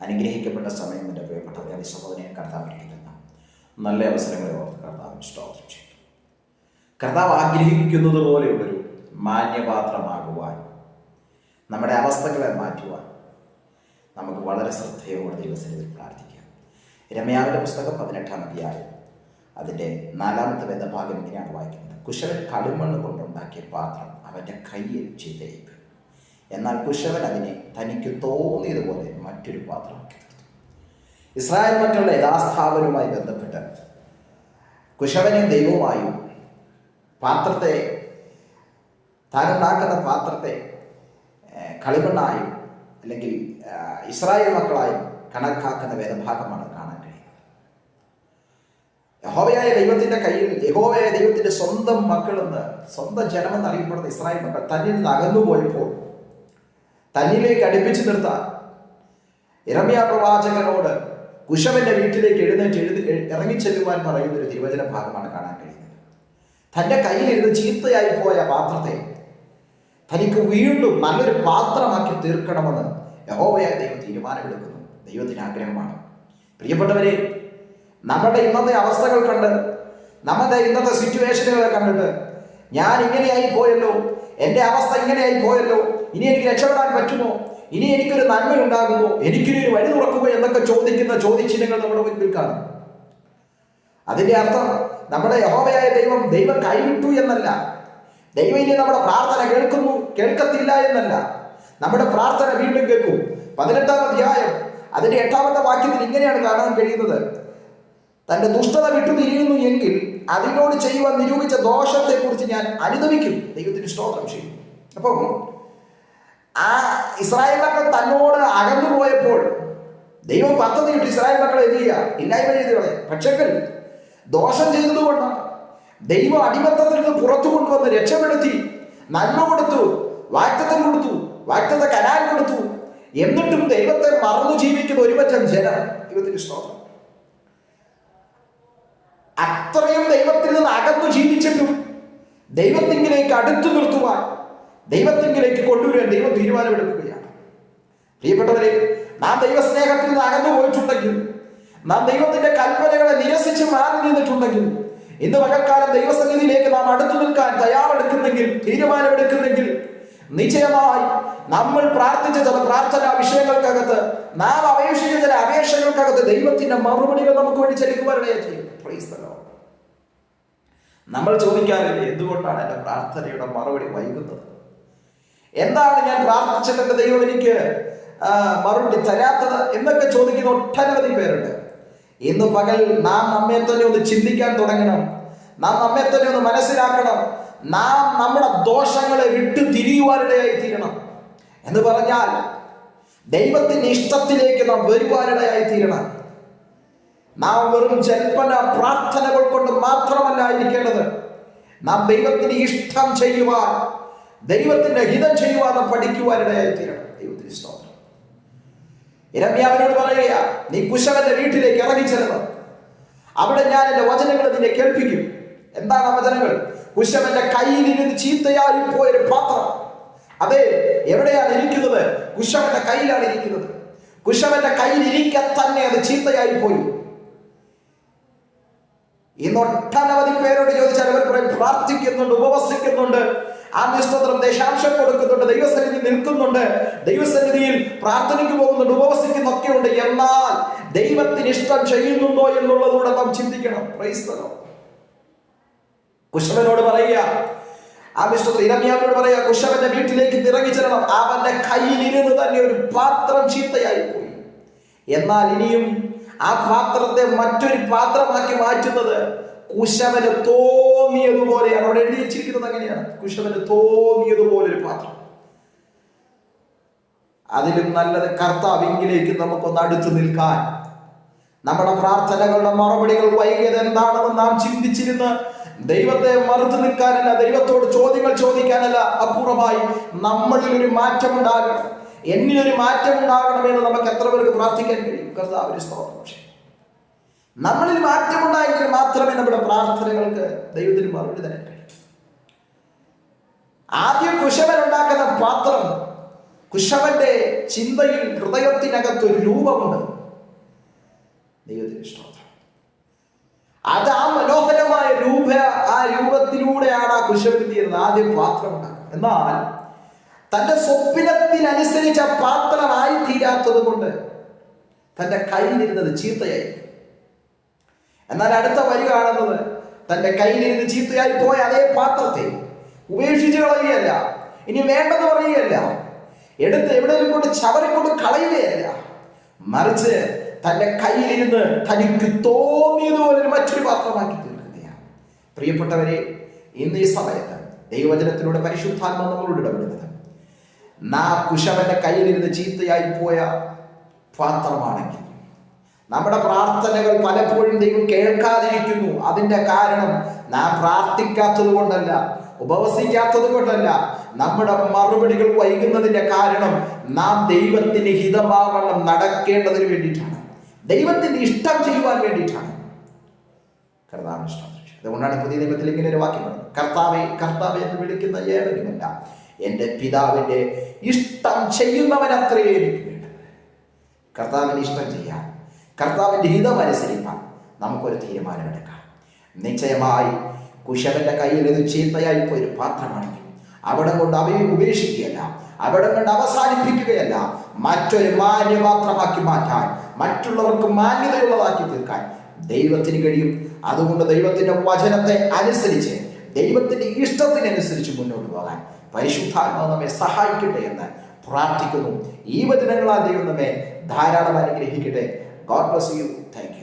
അനുഗ്രഹിക്കപ്പെട്ട സമയം എന്റെ പ്രിയപ്പെട്ട സഹോദരനെ കർത്താവിരിക്കുന്ന നല്ല അവസരങ്ങളെ ഓർത്ത് കർത്താവിന് സ്തോത്രം ചെയ്യുന്നു കർത്താവ് ആഗ്രഹിക്കുന്നത് പോലെയുള്ളൊരു മാന്യപാത്രമാകുവാൻ നമ്മുടെ അവസ്ഥകളെ മാറ്റുവാൻ നമുക്ക് വളരെ ശ്രദ്ധയോടെ ദൈവസന്നിധിയിൽ പ്രാർത്ഥിക്കാം. രമയാവിന്റെ പുസ്തകം പതിനെട്ടാം അധ്യായം അതിന്റെ നാലാമത്തെ വേദഭാഗം ഇങ്ങനെയാണ് വായിക്കുന്നത്. കുശവൻ കളിമണ്ണ് കൊണ്ടുണ്ടാക്കിയ പാത്രം അവന്റെ കയ്യിൽ ചെയ്തേക്കും എന്നാൽ കുശവൻ അതിനെ തനിക്ക് തോന്നിയതുപോലെ മറ്റൊരു പാത്രം. ഇസ്രായേൽ മറ്റുള്ള യഥാസ്ഥാപനവുമായി ബന്ധപ്പെട്ട് കുശവനെ ദൈവവുമായും പാത്രത്തെ താനുണ്ടാക്കുന്ന പാത്രത്തെ കളിമണ്ണായും അല്ലെങ്കിൽ ഇസ്രായേൽ മക്കളായും കണക്കാക്കുന്ന വേദഭാഗമാണ് കാണാൻ കഴിയുന്നത്. യഹോവയായ ദൈവത്തിന്റെ കയ്യിൽ യഹോവയായ ദൈവത്തിന്റെ സ്വന്തം മക്കളെന്ന് സ്വന്തം ജനമെന്ന് അറിയപ്പെടുന്ന ഇസ്രായേൽ മക്കൾ തന്നിൽ നിന്ന് അകന്നുപോയപ്പോൾ തന്നിലേക്ക് അടുപ്പിച്ചു നിർത്താൻ ഇറമിയ പ്രവാചകനോട് കുശവന്റെ വീട്ടിലേക്ക് എഴുന്നേറ്റ് എഴുതി ഇറങ്ങിച്ചെല്ലുവാൻ പറയുന്ന ഒരു തിരുവചന ഭാഗമാണ് കാണാൻ കഴിയുന്നത്. തന്റെ കയ്യിലിരുന്ന് ചീത്തയായി പോയ പാത്രത്തെ തനിക്ക് വീണ്ടും നല്ലൊരു പാത്രമാക്കി തീർക്കണമെന്ന് യഹോവയായ ദൈവം തീരുമാനമെടുക്കുന്നു. ദൈവത്തിന് ആഗ്രഹമാണ്. പ്രിയപ്പെട്ടവരെ നമ്മുടെ ഇന്നത്തെ അവസ്ഥകൾ കണ്ട് നമ്മുടെ ഇന്നത്തെ സിറ്റുവേഷനുകളെ കണ്ടിട്ട് ഞാൻ ഇങ്ങനെയായി പോയല്ലോ എന്റെ അവസ്ഥ ഇങ്ങനെയായി പോയല്ലോ ഇനി എനിക്ക് രക്ഷപ്പെടാൻ പറ്റുമോ? ഇനി എനിക്കൊരു നന്മ ഉണ്ടാകുമോ എനിക്കൊരു വഴി തുറക്കുമോ എന്നൊക്കെ ചോദിക്കുന്ന ചോദ്യചിഹ്നങ്ങൾ നമ്മുടെ മുൻപിൽ കാണും. അതിന്റെ അർത്ഥം നമ്മുടെ യഹോവയായ ദൈവം ദൈവം കൈവിട്ടു എന്നല്ല. ദൈവം ഇനി നമ്മുടെ പ്രാർത്ഥന കേൾക്കുന്നു കേൾക്കത്തില്ല എന്നല്ല. നമ്മുടെ പ്രാർത്ഥന വീണ്ടും കേൾക്കും. പതിനെട്ടാം അധ്യായം അതിന്റെ എട്ടാമത്തെ വാക്യത്തിൽ ഇങ്ങനെയാണ് കാണാൻ കഴിയുന്നത്. തന്റെ ദുഷ്ടത വിട്ടു തിരിയുന്നു എങ്കിൽ അതിനോട് ചെയ്യുവാൻ നിരൂപിച്ച ദോഷത്തെക്കുറിച്ച് ഞാൻ അനുദമിക്കും. ദൈവത്തിന് സ്തോത്രം ചെയ്യും. അപ്പം ആ ഇസ്രായേൽ മക്കൾ തന്നോട് അകന്നു പോയപ്പോൾ ദൈവം പദ്ധതി ഇട്ട്. ഇസ്രായേൽ മക്കളെ എഴുതിയ ഇല്ലായ്മ ചെയ്തുകളെ പക്ഷെങ്കിൽ ദോഷം ചെയ്തതുകൊണ്ടാണ് ദൈവം അടിമത്തത്തിൽ നിന്ന് പുറത്തു കൊണ്ടുവന്ന് രക്ഷപ്പെടുത്തി നന്മ കൊടുത്തു വാക്തത്വം കൊടുത്തു വാക്തത്വ കനാൽ കൊടുത്തു. എന്നിട്ടും ദൈവത്തെ മറന്നു ജീവിക്കുന്ന ഒരുപറ്റം ജന. ദൈവത്തിന് സ്തോത്രം. അത്രയും ദൈവത്തിൽ നിന്ന് അകന്നു ജീവിച്ചിട്ടും ദൈവത്തിങ്കിലേക്ക് അടുത്തു നിർത്തുവാൻ ദൈവത്തിങ്കിലേക്ക് കൊണ്ടുവരുവാൻ ദൈവം തീരുമാനമെടുക്കുകയാണ്. പ്രിയപ്പെട്ടവരെ നാം ദൈവസ്നേഹത്തിൽ നിന്ന് അകന്നു പോയിട്ടുണ്ടെങ്കിൽ നാം ദൈവത്തിന്റെ കൽപ്പനകളെ നിരസിച്ച് മാറി നിന്നിട്ടുണ്ടെങ്കിൽ ഇന്ന് പകൽക്കാലം ദൈവസന്നിധിയിലേക്ക് നാം അടുത്തു നിൽക്കാൻ തയ്യാറെടുക്കുന്നെങ്കിൽ തീരുമാനമെടുക്കുന്നെങ്കിൽ നിശ്ചയമായി നമ്മൾ പ്രാർത്ഥിച്ച ചില പ്രാർത്ഥനാ വിഷയങ്ങൾക്കകത്ത് നാം അപേക്ഷിച്ച ചില അപേക്ഷകൾക്കകത്ത് ദൈവത്തിന്റെ മറുപടികൾ നമുക്ക് വേണ്ടി ചലിക്കുവാനിടയായി ചെയ്യും. നമ്മൾ ചോദിക്കാറില്ല എന്തുകൊണ്ടാണ് എന്റെ പ്രാർത്ഥനയുടെ മറുപടി വൈകുന്നത്? എന്താണ് ഞാൻ പ്രാർത്ഥിച്ചത് എന്റെ ദൈവം എനിക്ക് മറുപടി തരാത്തത് എന്നൊക്കെ ചോദിക്കുന്ന ഒട്ടനവധി പേരുണ്ട്. ഇന്ന് പകൽ നാം നമ്മെ തന്നെ ഒന്ന് ചിന്തിക്കാൻ തുടങ്ങണം. നാം നമ്മെ തന്നെ ഒന്ന് മനസ്സിലാക്കണം. നാം നമ്മുടെ ദോഷങ്ങളെ വിട്ടു തിരിയുവാനിടയായി തീരണം എന്ന് പറഞ്ഞാൽ ദൈവത്തിന്റെ ഇഷ്ടത്തിലേക്ക് നാം വരുവാനിടയായി തീരണം നാം വെറും ജൽപ്പന പ്രാർത്ഥനകൾ കൊണ്ട് മാത്രമല്ല ഇരിക്കേണ്ടത്. നാം ദൈവത്തിന് ഇഷ്ടം ചെയ്യുവാൻ ദൈവത്തിന്റെ ഹിതം ചെയ്യുവാതെ പഠിക്കുവാനിടയായി തീരണം ദൈവത്തിന് സ്തോത്രം. ഇരമ്യാവിനോട് പറയുക നീ കുശവന്റെ വീട്ടിലേക്ക് ഇറങ്ങിച്ചെല്ലണം അവിടെ ഞാൻ എന്റെ വചനങ്ങൾ നിന്നെ കേൾപ്പിക്കും. എന്താണ് വചനങ്ങൾ? കുശവന്റെ കയ്യിലിരുന്ന് ചീത്തയായി പോയൊരു പാത്രം. അതെ എവിടെയാണ് ഇരിക്കുന്നത്? കുശവന്റെ കയ്യിലാണ് ഇരിക്കുന്നത്. കുശവന്റെ കയ്യിൽ തന്നെ അത് ചീത്തയായി പോയി. ഇന്ന് ഒട്ടനവധി പേരോട് ചോദിച്ചാൽ അവർ പറയും പ്രാർത്ഥിക്കുന്നുണ്ട് ഉപവസിക്കുന്നുണ്ട്. ആ നിസ്തോത്രം ദേശാംശം കൊടുക്കുന്നുണ്ട് ദൈവസന്നിധി നിൽക്കുന്നുണ്ട് ദൈവസന്നിധിയിൽ പ്രാർത്ഥനയ്ക്ക് പോകുന്നുണ്ട് ഉപവസിക്കുന്നൊക്കെ ഉണ്ട് എന്നാൽ ദൈവത്തിന് ഇഷ്ടം ചെയ്യുന്നുണ്ടോ എന്നുള്ളതൂടെ നാം ചിന്തിക്കണം. ക്രൈസ്തവം കുശവനോട് പറയുക ആ വിഷ്ണു ഇരമ്യാവിനോട് പറയുക കുശവന്റെ വീട്ടിലേക്ക് ഇറങ്ങി ചെല്ലണം. അവന്റെ കയ്യിലിരുന്ന് തന്നെ ഒരു പാത്രം ചീത്തയായി പോയി എന്നാൽ ഇനിയും പാത്രത്തെ മറ്റൊരു പാത്രമാക്കി മാറ്റുന്നത് കുശവന് തോന്നിയതുപോലെയാണ് അവിടെ എഴുതി വെച്ചിരിക്കുന്നത് അങ്ങനെയാണ്. കുശവന് തോന്നിയതുപോലെ ഒരു പാത്രം. അതിലും നല്ലത് കർത്താവിങ്കിലേക്ക് നമുക്കൊന്ന് അടുത്ത് നിൽക്കാൻ. നമ്മുടെ പ്രാർത്ഥനകളുടെ മറുപടികൾ വൈകിയത് എന്താണെന്ന് നാം ചിന്തിച്ചിരുന്ന് ദൈവത്തെ മറുത്തു നിൽക്കാനല്ല ദൈവത്തോട് ചോദ്യങ്ങൾ ചോദിക്കാനല്ല അപൂർവമായി നമ്മളിൽ ഒരു മാറ്റം ഉണ്ടാകണം എന്നിലൊരു മാറ്റം ഉണ്ടാകണമെന്ന് നമുക്ക് എത്ര പേർക്ക് പ്രാർത്ഥിക്കാൻ കഴിയും? കർത്താവിന് സ്തോത്രം. പക്ഷേ നമ്മളിൽ മാറ്റമുണ്ടായെങ്കിൽ മാത്രമേ നമ്മുടെ പ്രാർത്ഥനകൾക്ക് ദൈവത്തിന് മറുപടി തരാൻ കഴിയൂ. ആദ്യം കുശവൻ ഉണ്ടാക്കുന്ന പാത്രം കുശവന്റെ ചിന്തയിൽ ഹൃദയത്തിനകത്ത് ഒരു രൂപമുണ്ട്. ദൈവത്തിന് സ്തോത്രം. അത് ആ മനോഹരമായ രൂപ ആ രൂപത്തിലൂടെയാണ് ആ കുശവൻ തീരുന്നത് ആദ്യം പാത്രം ഉണ്ടാക്കുന്നത് എന്നാൽ തന്റെ സ്വപ്നത്തിനനുസരിച്ച് ആ പാത്രമായി തീരാത്തത് കൊണ്ട് തന്റെ കയ്യിലിരുന്നത് ചീത്തയായി എന്നാൽ അടുത്ത വരി കാണുന്നത് തന്റെ കയ്യിലിരുന്ന് ചീത്തയായി പോയ അതേ പാത്രത്തെ ഉപേക്ഷിച്ച് കളയുകയല്ല ഇനി വേണ്ടെന്ന് പറയുകയല്ല എടുത്ത് എവിടെയും കൊണ്ട് ചവറിക്കൊണ്ട് കളയുകയല്ല മറിച്ച് തന്റെ കയ്യിലിരുന്ന് തനിക്ക് തോന്നിയതുപോലെ മറ്റൊരു പാത്രമാക്കി തീർക്കുകയാണ്. പ്രിയപ്പെട്ടവരെ ഇന്ന് ഈ സമയത്ത് ദൈവവചനത്തിലൂടെ പരിശുദ്ധാത്മ നമ്മളോട് ഇടപെടുന്നത് നാ കുശവന്റെ കയ്യിലിരുന്ന് ചീത്തയായി പോയ പാത്രമാണെങ്കിൽ. നമ്മുടെ പ്രാർത്ഥനകൾ പലപ്പോഴും ദൈവം കേൾക്കാതിരിക്കുന്നു. അതിന്റെ കാരണം നാം പ്രാർത്ഥിക്കാത്തത് കൊണ്ടല്ല ഉപവസിക്കാത്തത് കൊണ്ടല്ല. നമ്മുടെ മറുപടികൾ വൈകുന്നതിന്റെ കാരണം നാം ദൈവത്തിന് ഹിതമാവണം നടക്കേണ്ടതിന് വേണ്ടിയിട്ടാണ്. ദൈവത്തിന് ഇഷ്ടം ചെയ്യുവാൻ വേണ്ടിയിട്ടാണ്. കർത്താവിന് ഇഷ്ടം. അതുകൊണ്ടാണ് പുതിയ ദൈവത്തിൽ ഇങ്ങനെ ഒരു വാക്യം കർത്താവെ കർത്താവെ എന്ന് വിളിക്കുന്ന ഏവനുമല്ല എന്റെ പിതാവിന്റെ ഇഷ്ടം ചെയ്യുന്നവൻ അത്രയേ എനിക്ക് വേണ്ടത് കർത്താവിന്റെ ഇഷ്ടം ചെയ്യാൻ കർത്താവിന്റെ ഹിതം അനുസരിക്കാൻ നമുക്കൊരു തീരുമാനമെടുക്കാം. നിശ്ചയമായി കുശവന്റെ കയ്യിൽ ഇത് ചീത്തയായി പോയൊരു പാത്രമാണെങ്കിൽ അവിടെ കൊണ്ട് അവയെ ഉപേക്ഷിക്കുകയല്ല അവിടെ കൊണ്ട് അവസാനിപ്പിക്കുകയല്ല മറ്റൊരു മാന്യപാത്രമാക്കി മാറ്റാൻ മറ്റുള്ളവർക്ക് മാന്യതയുള്ളതാക്കി തീർക്കാൻ ദൈവത്തിന് കഴിയും. അതുകൊണ്ട് ദൈവത്തിന്റെ വചനത്തെ അനുസരിച്ച് ദൈവത്തിന്റെ ഇഷ്ടത്തിനനുസരിച്ച് മുന്നോട്ട് പോകാൻ പരിശുദ്ധാത്മാവ് നമ്മെ സഹായിക്കട്ടെ എന്ന് പ്രാർത്ഥിക്കുന്നു. ഈ വചനങ്ങളാൽ ദൈവം നമ്മെ ധാരാളം അനുഗ്രഹിക്കട്ടെ. God bless you thank